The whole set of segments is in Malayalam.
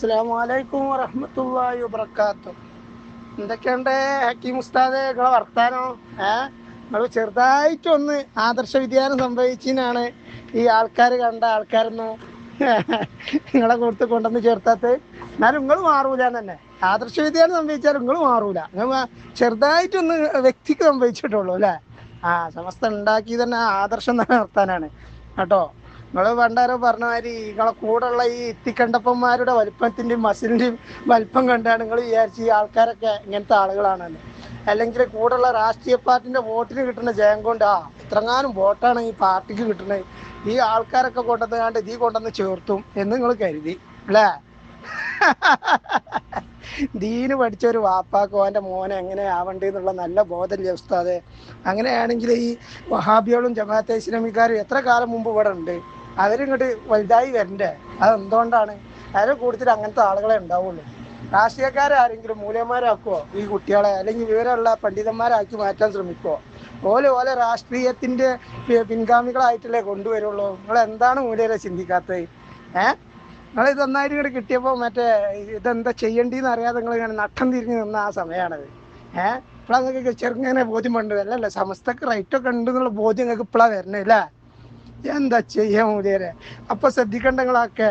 അസ്സലാമു അലൈക്കും വറഹ്മത്തുള്ളാഹി വബറകാതുഹു എന്തൊക്കെയുണ്ട് ഹക്കീം ഉസ്താദ്? നിങ്ങളെ വർത്താനോ? ഏ? നിങ്ങൾ ചെറുതായിട്ടൊന്ന് ആദർശ വ്യതിയാനം സംഭവിച്ചതിനാണ് ഈ ആൾക്കാർ കണ്ട ആൾക്കാരൊന്നും നിങ്ങളെ കൊടുത്ത് കൊണ്ടുവന്ന് ചേർത്താത്ത് എന്നാലും നിങ്ങൾ മാറൂല തന്നെ. ആദർശ വ്യതിയാനം സംഭവിച്ചാൽ നിങ്ങൾ മാറൂല. ചെറുതായിട്ടൊന്ന് വ്യക്തിക്ക് സംഭവിച്ചിട്ടുള്ളൂ അല്ലേ? ആ സമസ്ത ഉണ്ടാക്കി തന്നെ ആദർശം തന്നെ നിർത്താനാണ് കേട്ടോ? നിങ്ങൾ പണ്ടാരോ പറഞ്ഞ മാതിരി നിങ്ങളെ കൂടെയുള്ള ഈ ഇത്തിക്കണ്ടപ്പന്മാരുടെ വലിപ്പത്തിന്റെയും മസിലിന്റെയും വലിപ്പം കണ്ടാണ് നിങ്ങൾ വിചാരിച്ച് ഈ ആൾക്കാരൊക്കെ ഇങ്ങനത്തെ ആളുകളാണെന്ന്. അല്ലെങ്കിൽ കൂടെയുള്ള രാഷ്ട്രീയ പാർട്ടിന്റെ വോട്ടിന് കിട്ടുന്ന ജയം കൊണ്ട് ആ ഇത്രങ്ങാനും വോട്ടാണ് ഈ പാർട്ടിക്ക് കിട്ടുന്നത് ഈ ആൾക്കാരൊക്കെ കൊണ്ടുവന്ന് കണ്ട് ഇതീ കൊണ്ടുവന്ന് ചേർത്തും എന്ന് നിങ്ങൾ കരുതി അല്ലേ? ദീന് പഠിച്ച ഒരു വാപ്പാക്കോ അവന്റെ മോനെ എങ്ങനെ ആവണ്ടെന്നുള്ള നല്ല ബോധമില്ല ഉസ്താദെ? അങ്ങനെയാണെങ്കിൽ ഈ വഹാബികളും ജമാഅത്തെ ഇസ്ലാമിക്കാരും എത്ര കാലം മുമ്പ് ഇവിടെ ഉണ്ട്? അവരിങ്ങോട്ട് വലുതായി വരണ്ടേ? അതെന്തുകൊണ്ടാണ്? അവരെ കൂടുതൽ അങ്ങനത്തെ ആളുകളെ ഉണ്ടാവുള്ളൂ. രാഷ്ട്രീയക്കാരാരെങ്കിലും മൂലന്മാരാക്കുവോ ഈ കുട്ടികളെ അല്ലെങ്കിൽ വിവരമുള്ള പണ്ഡിതന്മാരാക്കി മാറ്റാൻ ശ്രമിക്കുവോ? ഓലെ ഓലെ രാഷ്ട്രീയത്തിന്റെ പിൻഗാമികളായിട്ടല്ലേ കൊണ്ടുവരുള്ളൂ. നിങ്ങൾ എന്താണ് മൂല്യരെ ചിന്തിക്കാത്തത്? ഏഹ് നിങ്ങൾ ഇത് നന്നായിട്ട് ഇങ്ങോട്ട് കിട്ടിയപ്പോൾ മറ്റേ ഇതെന്താ ചെയ്യേണ്ടിന്ന് അറിയാതെ നിങ്ങൾ ഇങ്ങനെ നട്ടം തിരിഞ്ഞ് നിന്ന ആ സമയമാണത് ഏഹ് ഇപ്പോഴാണ് നിങ്ങൾക്ക് ചെറുങ്ങനെ ബോധ്യം വേണ്ടത് അല്ലല്ല സമസ്തക്ക് റൈറ്റൊക്കെ ഉണ്ട് എന്നുള്ള ബോധ്യം നിങ്ങൾക്ക് ഇപ്പോഴാണ് വരണേ അല്ലേ? എന്താ ചെയ്യാ മൂല്യരെ അപ്പൊ ശ്രദ്ധിക്കേണ്ടങ്ങളൊക്കെ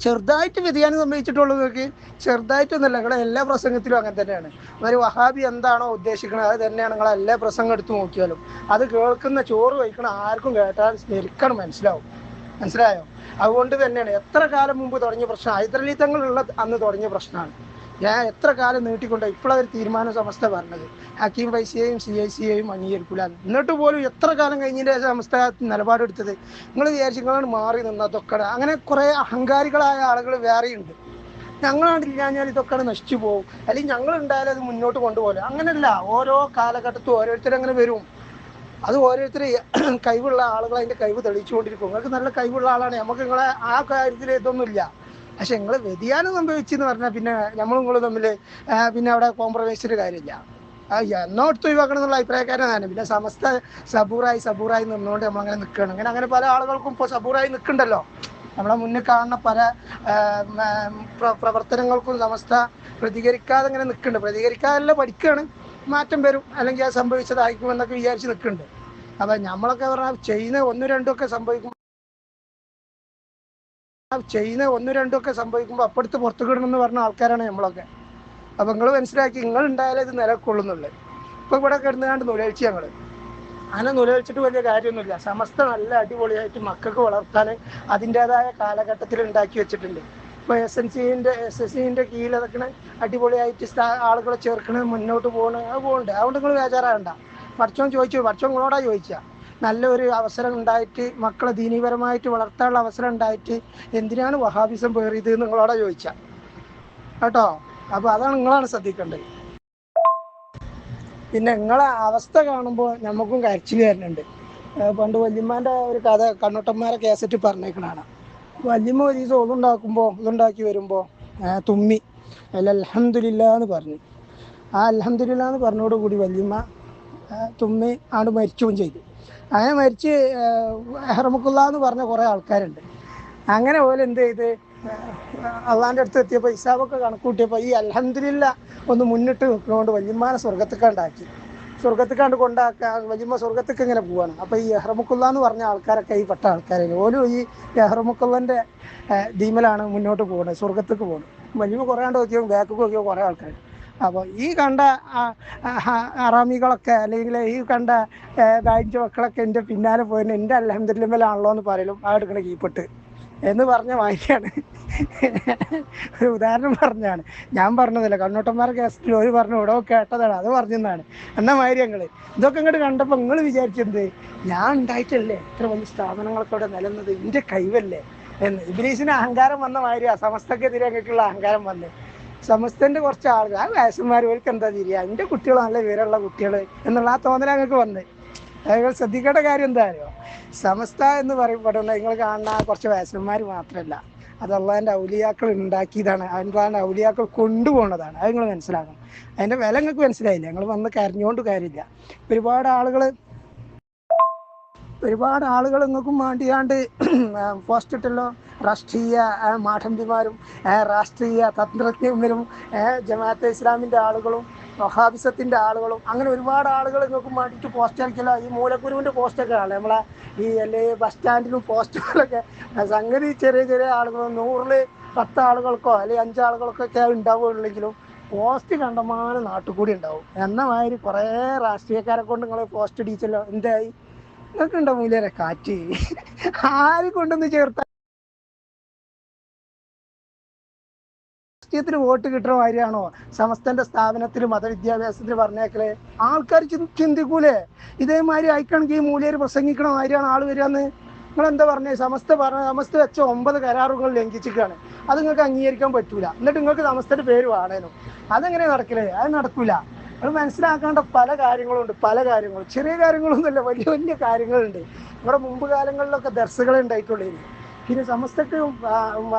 ചെറുതായിട്ട് വ്യതിയാനം സംഭവിച്ചിട്ടുള്ളൂ നിങ്ങൾക്ക്. ചെറുതായിട്ടൊന്നുമല്ല നിങ്ങളെ എല്ലാ പ്രസംഗത്തിലും അങ്ങനെ തന്നെയാണ്. ഒരു വഹാബി എന്താണോ ഉദ്ദേശിക്കുന്നത് അത് തന്നെയാണ് നിങ്ങൾ എല്ലാ പ്രസംഗം എടുത്തു നോക്കിയാലും. അത് കേൾക്കുന്ന ചോറ് വയ്ക്കണ ആർക്കും കേട്ടാൽ സ്മരിക്കണം മനസ്സിലാവും. മനസ്സിലായോ? അതുകൊണ്ട് തന്നെയാണ്. എത്ര കാലം മുമ്പ് തുടങ്ങിയ പ്രശ്നം? ഹൈദരലി തങ്ങളുള്ള അന്ന് തുടങ്ങിയ പ്രശ്നമാണ്. ഞാൻ എത്ര കാലം നീട്ടിക്കൊണ്ട് ഇപ്പോഴൊരു തീരുമാനം സമസ്ത പറഞ്ഞത്. ഹക്കീം പൈസയെയും സി ഐ സിയെയും അംഗീകരിക്കില്ല എന്നിട്ട് പോലും എത്ര കാലം ശേഷം സമസ്ത നിലപാടെടുത്തത്? നിങ്ങൾ വിചാരിച്ചു നിങ്ങളാണ് മാറി നിന്നതൊക്കെ അങ്ങനെ കുറേ അഹങ്കാരികളായ ആളുകൾ വേറെയുണ്ട്. ഞങ്ങളാണ്ടില്ലാഞ്ഞാൽ ഇതൊക്കെ നശിച്ചു പോകും. അല്ലെങ്കിൽ ഞങ്ങൾ ഉണ്ടായാലും അത് മുന്നോട്ട് കൊണ്ടുപോകില്ല അങ്ങനെയല്ല ഓരോ കാലഘട്ടത്തും ഓരോരുത്തരും അങ്ങനെ വരും. അത് ഓരോരുത്തർ കഴിവുള്ള ആളുകൾ അതിന്റെ കഴിവ് തെളിയിച്ചുകൊണ്ടിരിക്കും. നിങ്ങൾക്ക് നല്ല കഴിവുള്ള ആളാണ്. നമുക്ക് നിങ്ങളെ ആ കാര്യത്തിൽ ഇതൊന്നുമില്ല. പക്ഷെ നിങ്ങൾ വ്യതിയാനം സംഭവിച്ചെന്ന് പറഞ്ഞാൽ പിന്നെ നമ്മളും നിങ്ങളും തമ്മിൽ പിന്നെ അവിടെ കോംപ്രമൈസിന്റെ കാര്യമില്ല. എന്നോ എടുത്ത് ഒഴിവാക്കണം എന്നുള്ള അഭിപ്രായക്കാരനാണ് പിന്നെ സമസ്ത സബൂറായി സബൂറായി നിന്നുകൊണ്ട് നമ്മൾ അങ്ങനെ നിൽക്കുകയാണ് അങ്ങനെ അങ്ങനെ പല ആളുകൾക്കും ഇപ്പോൾ സബൂറായി നിൽക്കണ്ടല്ലോ നമ്മളെ മുന്നിൽ കാണുന്ന പല പ്രവർത്തനങ്ങൾക്കും സമസ്ത പ്രതികരിക്കാതെ ഇങ്ങനെ നിൽക്കുന്നുണ്ട് പ്രതികരിക്കാതല്ല പഠിക്കുകയാണ് മാറ്റം വരും. അല്ലെങ്കിൽ അത് സംഭവിച്ചതായിരിക്കും എന്നൊക്കെ വിചാരിച്ച് നിൽക്കുന്നുണ്ട് അപ്പൊ നമ്മളൊക്കെ പറഞ്ഞാൽ ചെയ്യുന്ന ഒന്നും രണ്ടും ഒക്കെ സംഭവിക്കും. ചെയ്യുന്ന ഒന്നും രണ്ടും ഒക്കെ സംഭവിക്കുമ്പോൾ അപ്പുറത്ത് പുറത്തു കിടണമെന്ന് പറഞ്ഞ ആൾക്കാരാണ് നമ്മളൊക്കെ. അപ്പൊ നിങ്ങൾ മനസ്സിലാക്കി നിങ്ങൾ ഉണ്ടായാലേ ഇത് നിലക്കൊള്ളുന്നുള്ളു ഇപ്പൊ ഇവിടെ കിടന്നുകാണ്ട് നുലഴിച്ച് ഞങ്ങൾ. അങ്ങനെ നുലഴിച്ചിട്ട് വലിയ കാര്യമൊന്നുമില്ല. സമസ്ത നല്ല അടിപൊളിയായിട്ട് മക്കൾക്ക് വളർത്താൻ അതിന്റെതായ കാലഘട്ടത്തിൽ ഉണ്ടാക്കി വെച്ചിട്ടുണ്ട്. ഇപ്പൊ എസ് എൻ സിന്റെ എസ് എസ് സിന്റെ കീഴിൽ അതൊക്കെ അടിപൊളിയായിട്ട് ആളുകളെ ചേർക്കണ മുന്നോട്ട് പോകണ അത് പോകുന്നുണ്ട് അതുകൊണ്ട് നിങ്ങൾ ബേജാറാകണ്ട. പഠിച്ചോൻ ചോദിച്ചോ പഠിച്ചോൻ നിങ്ങളോടാ ചോദിച്ചാ. നല്ലൊരു അവസരം ഉണ്ടായിട്ട് മക്കളെ ദീനീപരമായിട്ട് വളർത്താനുള്ള അവസരം ഉണ്ടായിട്ട് എന്തിനാണ് വഹാബിസം പേറിയത് നിങ്ങളോടാ ചോദിച്ച. കേട്ടോ? അപ്പൊ അതാണ് നിങ്ങളാണ് ശ്രദ്ധിക്കേണ്ടത്. പിന്നെ നിങ്ങളെ അവസ്ഥ കാണുമ്പോൾ നമുക്കും കരച്ചിൽ വരുന്നുണ്ട് പണ്ട് വല്യമ്മാന്റെ ഒരു കഥ കണ്ണോട്ടന്മാരെ കേസറ്റ് പറഞ്ഞേക്കണാണ് വല്യമ്മ ഒരു ദിവസം ഒതുണ്ടാക്കുമ്പോൾ ഇതുണ്ടാക്കി വരുമ്പോൾ തുമ്മി അല്ല അലഹമില്ല എന്ന് പറഞ്ഞു. ആ അലഹമില്ല എന്ന് പറഞ്ഞോടുകൂടി വല്യമ്മ തുമ്മി ആണ്ട് മരിച്ചുകയും ചെയ്തു. അങ്ങനെ മരിച്ച് ഹെറമുക്കുള്ള എന്ന് പറഞ്ഞ കുറേ ആൾക്കാരുണ്ട്. അങ്ങനെ പോലെ എന്ത് ചെയ്ത്? അള്ളാന്റെ അടുത്ത് എത്തിയപ്പോൾ ഇസാബൊക്കെ കണക്കൂട്ടിയപ്പോ ഈ അലഹദില്ല ഒന്ന് മുന്നിട്ട് നിൽക്കുന്നതുകൊണ്ട് വല്യമ്മാനെ സ്വർഗത്തേക്കാണ്ടാക്കി. സ്വർഗത്തേക്കാണ്ട് കൊണ്ടാക്കാൻ വല്യമ്മ സ്വർഗത്തേക്ക് ഇങ്ങനെ പോവാണ്. അപ്പോൾ ഈ എഹ്റമുക്കുള്ള എന്ന് പറഞ്ഞ ആൾക്കാരൊക്കെ ഈ പെട്ട ആൾക്കാരായിരുന്നു ഓരോ ഈ എഹ്റമുക്കുള്ളന്റെ ദീമലാണ് മുന്നോട്ട് പോകുന്നത് സ്വർഗത്തേക്ക് പോകുന്നത് വല്യമ്മ കുറേ കണ്ട് നോക്കിയോ ബാക്ക് നോക്കിയോ കുറേ ആൾക്കാർ അപ്പോൾ ഈ കണ്ട അറാമികളൊക്കെ അല്ലെങ്കിൽ ഈ കണ്ട ബാഞ്ച് മക്കളൊക്കെ എന്റെ പിന്നാലെ പോയിന് എന്റെ അലഹമ്മദില്ലമ്മലാണല്ലോ എന്ന് പറയലും ആ എടുക്കണ കീപ്പിട്ട്. എന്ന് പറഞ്ഞ വായിക്കാണ് ഒരു ഉദാഹരണം പറഞ്ഞാണ്. ഞാൻ പറഞ്ഞതല്ല കണ്ണോട്ടന്മാരെ കേസത്തിൽ ഒരു പറഞ്ഞു ഇവിടെ കേട്ടതാണ് അത് പറഞ്ഞതാണ് എന്നാ മാതിരി ഞങ്ങൾ. ഇതൊക്കെ ഇങ്ങോട്ട് കണ്ടപ്പോൾ നിങ്ങൾ വിചാരിച്ചെന്ത് ഞാൻ ഉണ്ടായിട്ടല്ലേ എത്ര വലിയ സ്ഥാപനങ്ങളൊക്കെ ഇവിടെ നിലന്നത് എന്റെ കൈവല്ലേ എന്ന്. ഇബിലീസിന് അഹങ്കാരം വന്ന മാതിരിയാ. സമസ്തക്കെതിരെ അങ്ങനെയുള്ള അഹങ്കാരം വന്ന്. സമസ്തന്റെ കുറച്ച് ആളുകൾ. ആ വയസ്സന്മാർ ഇവർക്ക് എന്താ തിരിയാ എന്റെ കുട്ടികൾ നല്ല വിവരമുള്ള കുട്ടികൾ എന്നുള്ള ആ തോന്നൽ ഞങ്ങൾക്ക് വന്ന്. നിങ്ങൾ ശ്രദ്ധിക്കേണ്ട കാര്യം എന്താ അറിയോ? സമസ്ത എന്ന് പറയപ്പെടുന്ന നിങ്ങൾ കാണുന്ന കുറച്ച് വയസ്സന്മാർ മാത്രമല്ല. അത് അള്ളാഹിന്റെ ഔലിയാക്കൾ ഉണ്ടാക്കിയതാണ്. അള്ളാഹിന്റെ ഔലിയാക്കൾ കൊണ്ടുപോകുന്നതാണ്. അത് നിങ്ങൾ മനസ്സിലാക്കണം. അതിന്റെ വില നിങ്ങൾക്ക് മനസ്സിലായില്ല? ഞങ്ങൾ വന്ന് കരഞ്ഞുകൊണ്ട് കാര്യമില്ല. ഒരുപാട് ആളുകൾ ഒരുപാട് ആളുകൾ നിങ്ങൾക്കും വേണ്ടിയാണ്ട് പോസ്റ്റ് ഇട്ടല്ലോ. രാഷ്ട്രീയ മാഠമ്പിമാരും രാഷ്ട്രീയ തന്ത്രജ്ഞരും ജമാഅത്തെ ഇസ്ലാമിന്റെ ആളുകളും മഹാബിസത്തിന്റെ ആളുകളും അങ്ങനെ ഒരുപാട് ആളുകൾ ഇങ്ങൾക്കും വേണ്ടിയിട്ട് പോസ്റ്റ് അയക്കില്ല ഈ മൂലക്കുരുവിന്റെ പോസ്റ്റൊക്കെ ആണ് നമ്മളെ ഈ അല്ലെ ബസ് സ്റ്റാൻഡിലും പോസ്റ്റുകളൊക്കെ സംഗതി ചെറിയ ചെറിയ ആളുകൾ നൂറിൽ പത്ത് ആളുകൾക്കോ അല്ലെങ്കിൽ അഞ്ചാളുകൾക്കൊക്കെ ഉണ്ടാവുകയുള്ളെങ്കിലും പോസ്റ്റ് കണ്ടമാനം നാട്ടിൽ കൂടി ഉണ്ടാവും. എന്ന മാതിരി കുറേ രാഷ്ട്രീയക്കാരെ കൊണ്ട് നിങ്ങൾ പോസ്റ്റ് അടിച്ചല്ലോ. എന്തായി? നിങ്ങൾക്ക് മൂല്യരെ കാറ്റ്. ആര് കൊണ്ടൊന്ന് ചേർത്ത? രാഷ്ട്രീയത്തിന് വോട്ട് കിട്ടുന്ന കാര്യമാണോ സമസ്തന്റെ സ്ഥാപനത്തിൽ മതവിദ്യാഭ്യാസത്തിന് പറഞ്ഞേക്കലേ. ആൾക്കാർ ചിന്തിക്കൂലേ? ഇതേമാതിരി അയക്കണമെങ്കിൽ ഈ മൂല്യര് പ്രസംഗിക്കണ കാര്യമാണ് ആൾ വരികയെന്ന് നിങ്ങൾ എന്താ പറഞ്ഞേ? സമസ്ത പറഞ്ഞ സമസ്ത വെച്ച ഒമ്പത് കരാറുകൾ ലംഘിച്ചിരിക്കുകയാണ് അത് നിങ്ങൾക്ക് അംഗീകരിക്കാൻ പറ്റൂല. എന്നിട്ട് നിങ്ങൾക്ക് സമസ്തന്റെ പേര് വേണേനു. അതെങ്ങനെ നടക്കില്ലേ അത് നടക്കൂല. അത് മനസ്സിലാക്കേണ്ട പല കാര്യങ്ങളുണ്ട് പല കാര്യങ്ങളും ചെറിയ കാര്യങ്ങളൊന്നുമല്ല വലിയ വലിയ കാര്യങ്ങളുണ്ട്. നമ്മുടെ മുമ്പ് കാലങ്ങളിലൊക്കെ ദർശകൾ ഉണ്ടായിട്ടുള്ളൂ പിന്നെ സമസ്തക്ക്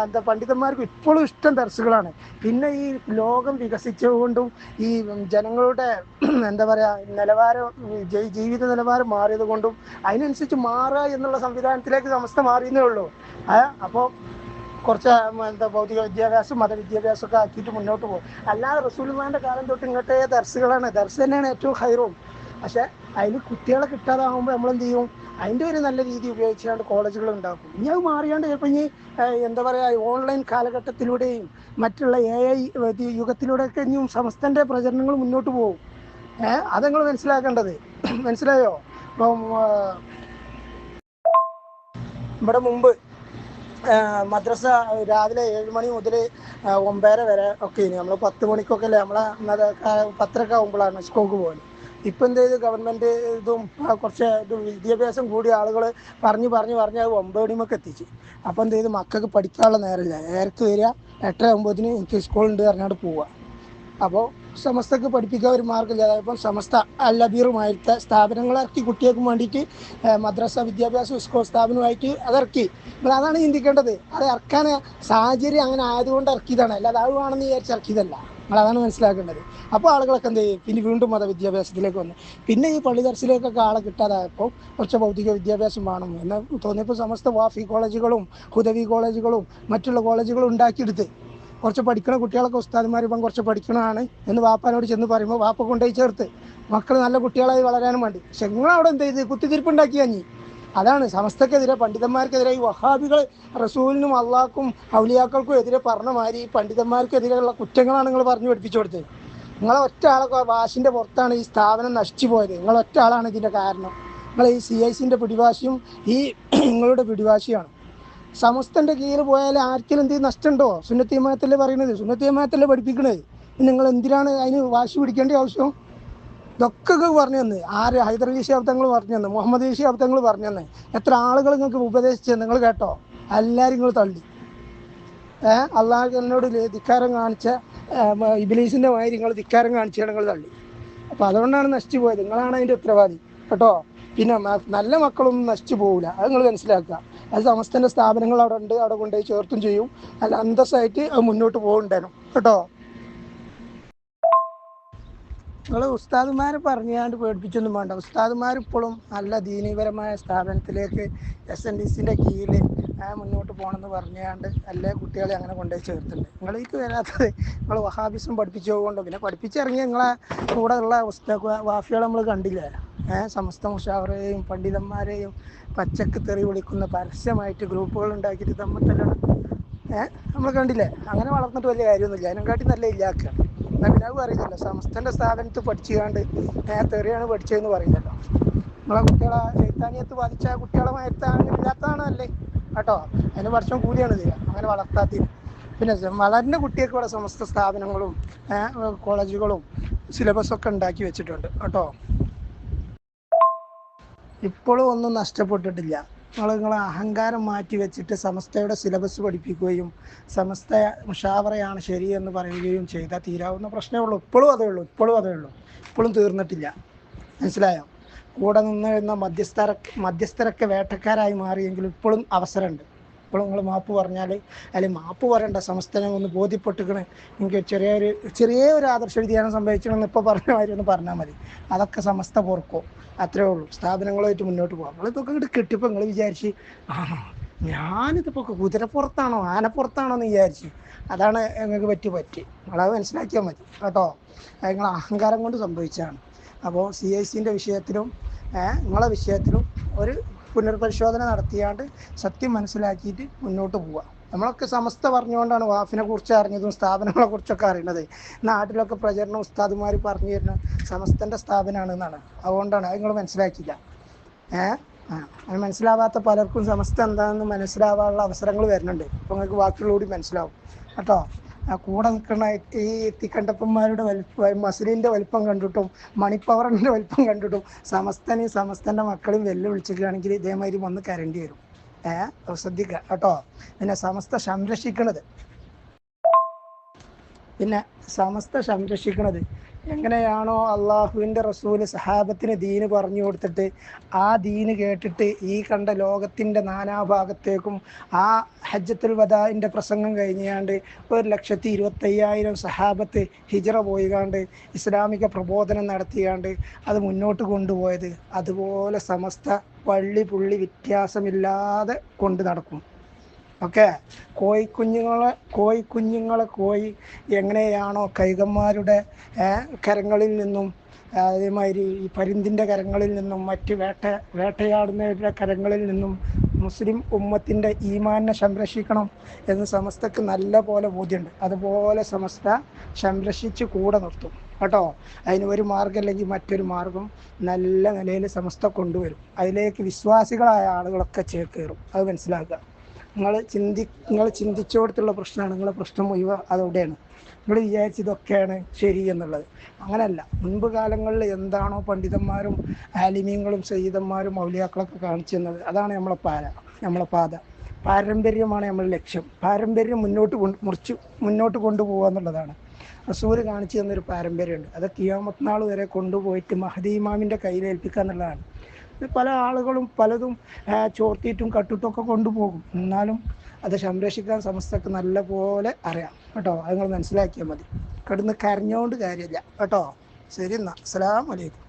എന്താ പണ്ഡിതന്മാർക്ക് ഇപ്പോഴും ഇഷ്ടം ദർസുകളാണ് പിന്നെ ഈ ലോകം വികസിച്ചതുകൊണ്ടും ഈ ജനങ്ങളുടെ എന്താ പറയാ നിലവാരം ജീവിത നിലവാരം മാറിയത് കൊണ്ടും അതിനനുസരിച്ച് മാറുക എന്നുള്ള സംവിധാനത്തിലേക്ക് സമസ്ത മാറിയെന്നേ ഉള്ളൂ. അപ്പോൾ കുറച്ച് എന്താ ഭൗതിക വിദ്യാഭ്യാസം മതവിദ്യാഭ്യാസം ഒക്കെ ആക്കിയിട്ട് മുന്നോട്ട് പോകും. അല്ലാതെ റസൂൽമാന്റെ കാലം തൊട്ട് ഇങ്ങോട്ടേ ദർസുകളാണ്. ദർസ് തന്നെയാണ് ഏറ്റവും ഹൈറും. പക്ഷെ അതിന് കുട്ടികളെ കിട്ടാതാകുമ്പോൾ നമ്മൾ എന്ത് ചെയ്യും? അതിന്റെ ഒരു നല്ല രീതി ഉപയോഗിച്ചുകൊണ്ട് കോളേജുകൾ ഉണ്ടാക്കും. ഇനി അത് മാറിയാണ്ട് ചിലപ്പോൾ ഇനി എന്താ പറയുക ഓൺലൈൻ കാലഘട്ടത്തിലൂടെയും മറ്റുള്ള എ ഐ യുഗത്തിലൂടെയൊക്കെ ഇനിയും സമസ്തന്റെ പ്രചരണങ്ങൾ മുന്നോട്ട് പോകും. ഏഹ് അത് നിങ്ങൾ മനസ്സിലാക്കേണ്ടത്. മനസ്സിലായോ? ഇപ്പം ഇവിടെ മുമ്പ് മദ്രസ രാവിലെ ഏഴ് മണി മുതൽ ഒമ്പതര വരെ ഒക്കെ ഇനി. നമ്മൾ പത്ത് മണിക്കൊക്കെ അല്ലേ നമ്മളെ പത്തരക്ക് ആകുമ്പോഴാണ് സ്കൂൾക്ക് പോകുന്നത് ഇപ്പം എന്ത് ചെയ്തു? ഗവൺമെന്റ് ഇതും കുറച്ച് ഇത് വിദ്യാഭ്യാസം കൂടിയ ആളുകൾ പറഞ്ഞു പറഞ്ഞു പറഞ്ഞ് അത് ഒമ്പത് മണിമൊക്കെ എത്തിച്ചു. അപ്പം എന്ത് ചെയ്തു? മക്കൾക്ക് പഠിക്കാനുള്ള നേരമില്ല. നേരത്തെ വരിക എട്ടര ഒമ്പതിന് എനിക്ക് സ്കൂളുണ്ട് പറഞ്ഞാണ്ട് പോവുക. അപ്പോൾ സമസ്തക്ക് പഠിപ്പിക്കാൻ ഒരു മാർഗമില്ല അതായത് സമസ്ത അല്ലബീറുമായിട്ട് സ്ഥാപനങ്ങൾ ഇറക്കി കുട്ടികൾക്ക് വേണ്ടിയിട്ട് മദ്രസ വിദ്യാഭ്യാസ സ്കൂൾ സ്ഥാപനമായിട്ട് അതിറക്കി. അപ്പോൾ അതാണ് ചിന്തിക്കേണ്ടത്. അത് ഇറക്കാൻ സാഹചര്യം അങ്ങനെ ആയതുകൊണ്ട് ഇറക്കിയതാണ്. അല്ലാതെ വേണമെന്ന് വിചാരിച്ച് ഇറക്കിയതല്ല. അതാണ് മനസ്സിലാക്കേണ്ടത്. അപ്പോൾ ആളുകളൊക്കെ എന്ത് ചെയ്യും? പിന്നെ വീണ്ടും മതവിദ്യാഭ്യാസത്തിലേക്ക് വന്നു. പിന്നെ ഈ പള്ളി തരച്ചിലേക്കൊക്കെ ആളെ കിട്ടാതായപ്പോൾ കുറച്ച് ഭൗതിക വിദ്യാഭ്യാസം വേണം എന്ന് തോന്നിയപ്പോൾ സമസ്ത വാഫി കോളേജുകളും ഹുദവി കോളേജുകളും മറ്റുള്ള കോളേജുകളും ഉണ്ടാക്കിയെടുത്ത്. കുറച്ച് പഠിക്കണ കുട്ടികളൊക്കെ ഉസ്താദന്മാർ ഇപ്പം കുറച്ച് പഠിക്കണതാണ് എന്ന് വാപ്പാനോട് ചെന്ന് പറയുമ്പോൾ വാപ്പ കൊണ്ടുപോയി ചേർത്ത്. മക്കൾ നല്ല കുട്ടികളായി വളരാനും വേണ്ടി. പക്ഷെ നിങ്ങൾ അവിടെ എന്ത് ചെയ്ത്? കുത്തിത്തിരിപ്പുണ്ടാക്കി നീ. അതാണ് സമസ്തക്കെതിരെ പണ്ഡിതന്മാർക്കെതിരെ ഈ വഹാബികൾ റസൂലിനും അള്ളാഹ്ക്കും ഔലിയാക്കൾക്കും എതിരെ പറഞ്ഞ മാതിരി ഈ പണ്ഡിതന്മാർക്കെതിരെയുള്ള കുറ്റങ്ങളാണ് നിങ്ങൾ പറഞ്ഞു പഠിപ്പിച്ചു കൊടുത്തത്. നിങ്ങളെ ഒറ്റ ആളൊക്കെ വാശിന്റെ പുറത്താണ് ഈ സ്ഥാപനം നശിച്ചു പോയത്. നിങ്ങളൊറ്റ ആളാണ് ഇതിന്റെ കാരണം. നിങ്ങൾ ഈ സി ഐ സിന്റെ പിടിവാശിയും ഈ നിങ്ങളുടെ പിടിവാശിയാണ്. സമസ്തന്റെ കീഴിൽ പോയാൽ ആർക്കും എന്ത് നഷ്ടമുണ്ടോ? സുന്നത്തിയമായത്തല്ലേ പറയുന്നത് സുന്നത്തിയമായത്തല്ലേ പഠിപ്പിക്കുന്നത് നിങ്ങൾ എന്തിനാണ് അതിന് വാശി പിടിക്കേണ്ട ആവശ്യം? ഇതൊക്കെ പറഞ്ഞു തന്നെ. ആര്? ഹൈദർ അലി ശബ്ദങ്ങൾ പറഞ്ഞു തന്നെ. മുഹമ്മദ് അലി ശബ്ദങ്ങൾ പറഞ്ഞു തന്നെ. എത്ര ആളുകൾ നിങ്ങൾക്ക് ഉപദേശിച്ചത് നിങ്ങൾ കേട്ടോ? എല്ലാവരും നിങ്ങൾ തള്ളി. ഏഹ് അള്ളാഹുനോട് ധിക്കാരം കാണിച്ച ഇബിലീസിന്റെ മാതിരി നിങ്ങൾ ധിക്കാരം കാണിച്ചാണ് നിങ്ങൾ തള്ളി. അപ്പൊ അതുകൊണ്ടാണ് നശിച്ചു പോയത്. നിങ്ങളാണ് അതിന്റെ ഉത്തരവാദി. കേട്ടോ? പിന്നെ നല്ല മക്കളൊന്നും നശിച്ചു പോകില്ല അത് നിങ്ങൾ മനസ്സിലാക്കുക. അത് സമസ്തന്റെ സ്ഥാപനങ്ങൾ അവിടെ ഉണ്ട് അവിടെ കൊണ്ടുപോയി ചേർത്തും ചെയ്യും. അല്ല അന്തസ്സായിട്ട് അത് മുന്നോട്ട് പോകുന്നുണ്ടായിരുന്നു കേട്ടോ? നിങ്ങൾ ഉസ്താദുമാരെ പറഞ്ഞാണ്ട് പേടിപ്പിച്ചൊന്നും വേണ്ട. ഉസ്താദുമാർ ഇപ്പോഴും നല്ല ദീനീപരമായ സ്ഥാപനത്തിലേക്ക് എസ് എൻ ഡി സിന്റെ കീഴിൽ മുന്നോട്ട് പോകണമെന്ന് പറഞ്ഞാണ്ട് എല്ലാ കുട്ടികളെ അങ്ങനെ കൊണ്ടുപോയി ചേർത്തിട്ടുണ്ട്. നിങ്ങളേക്ക് വരാത്തത് നിങ്ങൾ വഹാബിസം പഠിപ്പിച്ചു പോകുകൊണ്ടോ പിന്നെ പഠിപ്പിച്ചിറങ്ങിയ നിങ്ങളെ കൂടെ ഉള്ള വാഫികളെ നമ്മൾ കണ്ടില്ലേ? സമസ്ത മുഷാവറേയും പണ്ഡിതന്മാരെയും പച്ചക്ക് തെറി വിളിക്കുന്ന പരസ്യമായിട്ട് ഗ്രൂപ്പുകൾ ഉണ്ടാക്കിയിട്ട് തമ്മിൽ തല്ലണം ഏഹ് നമ്മൾ കണ്ടില്ലേ? അങ്ങനെ വളർന്നിട്ട് വലിയ കാര്യമൊന്നുമില്ല. അതിനെക്കാട്ടി നല്ല ഇല്ലാക്കാണ് എന്നാൽ പിന്നെ അത് സമസ്തന്റെ സ്ഥാപനത്ത് പഠിച്ചുകാണ്ട് തെറിയാണ് പഠിച്ചതെന്ന് പറയുന്നല്ലോ നമ്മളെ കുട്ടികളെ ചൈത്താനിയത്ത് ബാധിച്ച കുട്ടികളെ മയത്താണ് ഇല്ലാത്തതാണ് അല്ലേ കേട്ടോ? അതിന് വർഷം കൂലിയാണ് തരിക. അങ്ങനെ വളർത്താത്തതിന്. പിന്നെ വളരുന്ന കുട്ടിയൊക്കെ ഇവിടെ സമസ്ത സ്ഥാപനങ്ങളും കോളേജുകളും സിലബസൊക്കെ ഉണ്ടാക്കി വെച്ചിട്ടുണ്ട്. കേട്ടോ? ഇപ്പോഴും ഒന്നും നഷ്ടപ്പെട്ടിട്ടില്ല. നിങ്ങൾ നിങ്ങളെ അഹങ്കാരം മാറ്റി വെച്ചിട്ട് സമസ്തയുടെ സിലബസ് പഠിപ്പിക്കുകയും സമസ്ത മുഷാവറയാണ് ശരി എന്ന് പറയുകയും ചെയ്താൽ തീരാവുന്ന പ്രശ്നമേ ഉള്ളൂ. ഇപ്പോഴും അതേ ഉള്ളൂ. ഇപ്പോഴും അതേ ഉള്ളൂ. ഇപ്പോഴും തീർന്നിട്ടില്ല. മനസ്സിലായോ? കൂടെ നിന്ന് വരുന്ന മധ്യസ്ഥര മധ്യസ്ഥരൊക്കെ വേട്ടക്കാരായി മാറിയെങ്കിലും ഇപ്പോഴും അവസരമുണ്ട്. ഇപ്പോൾ നിങ്ങൾ മാപ്പ് പറഞ്ഞാൽ അല്ലെങ്കിൽ മാപ്പ് പറയേണ്ട സമസ്തനെ ഒന്ന് ബോധ്യപ്പെട്ടിക്കണ് എനിക്ക് ചെറിയൊരു ചെറിയ ഒരു ആദർശ വ്യതിയാനം സംഭവിച്ചണമെന്ന് ഇപ്പോൾ പറഞ്ഞ മാതിരി ഒന്ന് പറഞ്ഞാൽ മതി. അതൊക്കെ സമസ്ത പൊറുക്കോ അത്രേ ഉള്ളൂ. സ്ഥാപനങ്ങളുമായിട്ട് മുന്നോട്ട് പോകാം നമ്മളിതൊക്കെ ഇങ്ങോട്ട് കിട്ടിയപ്പോൾ നിങ്ങൾ വിചാരിച്ച് ആണോ ഞാനിതിപ്പോൾ കുതിരപ്പുറത്താണോ ആനപ്പുറത്താണോ എന്ന് വിചാരിച്ച് അതാണ് നിങ്ങൾക്ക് പറ്റി പറ്റി. നിങ്ങളത് മനസ്സിലാക്കിയാൽ മതി കേട്ടോ. നിങ്ങൾ അഹങ്കാരം കൊണ്ട് സംഭവിച്ചതാണ്. അപ്പോൾ സി ഐ സിന്റെ വിഷയത്തിലും നിങ്ങളെ വിഷയത്തിലും ഒരു പുനർപരിശോധന നടത്തിയാണ്ട് സത്യം മനസ്സിലാക്കിയിട്ട് മുന്നോട്ട് പോവുക നമ്മളൊക്കെ സമസ്ത പറഞ്ഞുകൊണ്ടാണ് വാഫിനെ കുറിച്ച് അറിഞ്ഞതും സ്ഥാപനങ്ങളെ കുറിച്ചൊക്കെ അറിയുന്നത് നാട്ടിലൊക്കെ പ്രചരണം ഉസ്താദുമാർ പറഞ്ഞു തരുന്ന സമസ്തന്റെ സ്ഥാപനമാണ് എന്നാണ്. അതുകൊണ്ടാണ് അത് നിങ്ങൾ മനസ്സിലാക്കില്ല. ഏഹ് അത് മനസ്സിലാവാത്ത പലർക്കും സമസ്ത എന്താണെന്ന് മനസ്സിലാവാനുള്ള അവസരങ്ങൾ വരുന്നുണ്ട്. അപ്പോൾ നിങ്ങൾക്ക് വാക്കുകളൂടി മനസ്സിലാവും. കേട്ടോ? ആ കൂടെ നിൽക്കുന്ന ഈ തിക്കണ്ടപ്പന്മാരുടെ വലിപ്പം മസിലിന്റെ വലിപ്പം കണ്ടിട്ടും മണിപ്പവറിന്റെ വലിപ്പം കണ്ടിട്ടും സമസ്തനെയും സമസ്തന്റെ മക്കളെയും വെല്ലുവിളിച്ചിരിക്കുകയാണെങ്കിൽ ഇതേമാതിരി വന്ന് കരണ്ടി വരും. ഏഹ് ശ്രദ്ധിക്കുക കേട്ടോ. പിന്നെ സമസ്ത സംരക്ഷിക്കണത്. പിന്നെ സമസ്ത സംരക്ഷിക്കണത് എങ്ങനെയാണോ അള്ളാഹുവിന്റെ റസൂൽ സഹാബത്തിന് ദീന് പറഞ്ഞു കൊടുത്തിട്ട് ആ ദീന് കേട്ടിട്ട് ഈ കണ്ട ലോകത്തിന്റെ നാനാഭാഗത്തേക്കും ആ ഹജ്ജത്തുൽ വദാഇന്റെ പ്രസംഗം കഴിഞ്ഞാണ്ട് ഒരു ലക്ഷത്തി ഇരുപത്തയ്യായിരം സഹാബത്ത് ഹിജറ പോയികാണ്ട് ഇസ്ലാമിക പ്രബോധനം നടത്തിയാണ്ട് അത് മുന്നോട്ട് കൊണ്ടുപോയത്. അതുപോലെ സമസ്ത പള്ളി പുള്ളി വ്യത്യാസമില്ലാതെ കൊണ്ട് നടക്കും. ഓക്കെ കോഴിക്കുഞ്ഞുങ്ങളെ കോഴിക്കുഞ്ഞുങ്ങളെ കോഴി എങ്ങനെയാണോ കൈകന്മാരുടെ കരങ്ങളിൽ നിന്നും അതേമാതിരി ഈ പരുന്തിന്റെ കരങ്ങളിൽ നിന്നും മറ്റ് വേട്ട വേട്ടയാടുന്നവരുടെ കരങ്ങളിൽ നിന്നും മുസ്ലിം ഉമ്മത്തിന്റെ ഈമാനെ സംരക്ഷിക്കണം എന്ന് സമസ്തക്ക് നല്ല പോലെ ബോധ്യമുണ്ട്. അതുപോലെ സമസ്ത സംരക്ഷിച്ച് കൂടെ നിർത്തും. കേട്ടോ? അതിന് ഒരു മാർഗം അല്ലെങ്കിൽ മറ്റൊരു മാർഗം നല്ല നിലയിൽ സമസ്ത കൊണ്ടുവരും. അതിലേക്ക് വിശ്വാസികളായ ആളുകളൊക്കെ ചേക്കേറും. അത് മനസ്സിലാക്കുക. നിങ്ങൾ ചിന്തി നിങ്ങൾ ചിന്തിച്ചോടത്തുള്ള പ്രശ്നമാണ്. നിങ്ങളെ പ്രശ്നം മുഴുവൻ അതവിടെയാണ്. നിങ്ങൾ വിചാരിച്ചതൊക്കെയാണ് ശരി എന്നുള്ളത്. അങ്ങനെയല്ല മുൻപ് കാലങ്ങളിൽ എന്താണോ പണ്ഡിതന്മാരും ആലിമീങ്ങളും സയ്യിദന്മാരും മൗലിയാക്കളൊക്കെ കാണിച്ചു തന്നത്. അതാണ് നമ്മളെ പാല നമ്മളെ പാത. പാരമ്പര്യമാണ് നമ്മുടെ ലക്ഷ്യം. പാരമ്പര്യം മുന്നോട്ട് കൊണ്ട് മുറിച്ച് മുന്നോട്ട് കൊണ്ടുപോകുക എന്നുള്ളതാണ്. റസൂൽ കാണിച്ചു തന്നൊരു പാരമ്പര്യമുണ്ട്. അത് കിയാമത്നാൾ വരെ കൊണ്ടുപോയിട്ട് മഹദി ഏൽപ്പിക്കുക എന്നുള്ളതാണ്. പല ആളുകളും പലതും ചോർത്തിയിട്ടും കട്ടിട്ടൊക്കെ കൊണ്ടുപോകും. എന്നാലും അത് സംരക്ഷിക്കാൻ സമസ്തക്ക് നല്ല പോലെ അറിയാം. കേട്ടോ? അത് നിങ്ങൾ മനസ്സിലാക്കിയാൽ മതി. കിടന്ന് കരഞ്ഞോണ്ട് കാര്യമില്ല. കേട്ടോ? ശരി എന്നാ. അസ്സലാമു അലൈക്കും.